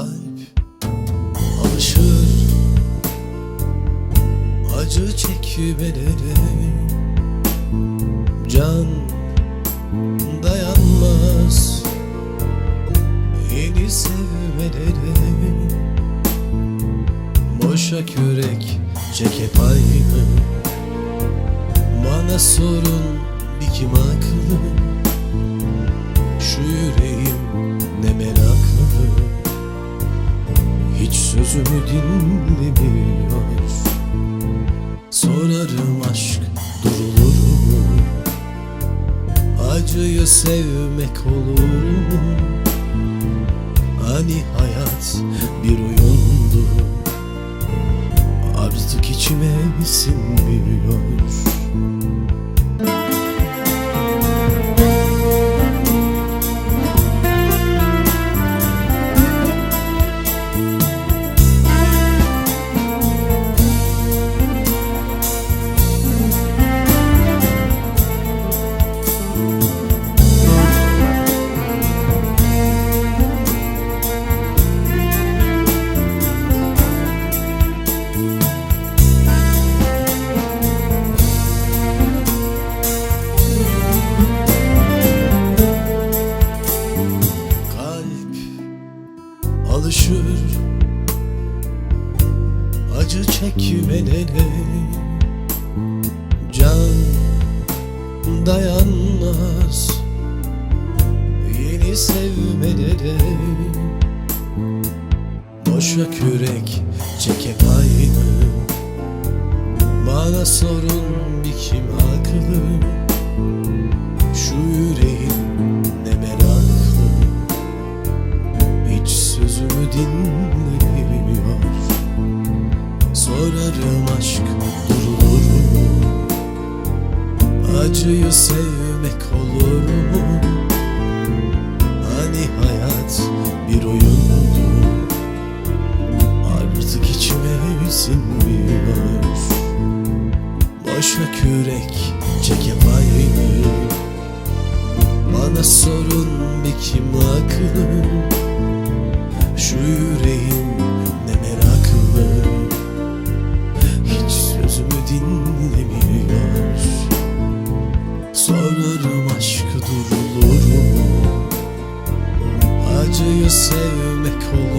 kalp alışır. Acı çekmelere can dayanmaz. Yeni sevmelere Boşa kürek çekip aynı Bana sorun dikim aklı Şu yüreğim ne meraklı? Sözümü dinlemiyor Sorarım aşk durulur mu? Acıyı sevmek olur mu? Hani hayat bir oyundu Artık içime sinmiyor Acı çekmelere Can dayanmaz Yeni sevmelere Boşa kürek çekip aynı Bana sorun bir kim haklı aşk durulur mu? Acıyı sevmek olur mu? Hani hayat bir oyundu Artık içime sinmiyor Boşa kürek çekip aynı Bana sorun bir kim haklı c'est mercredi.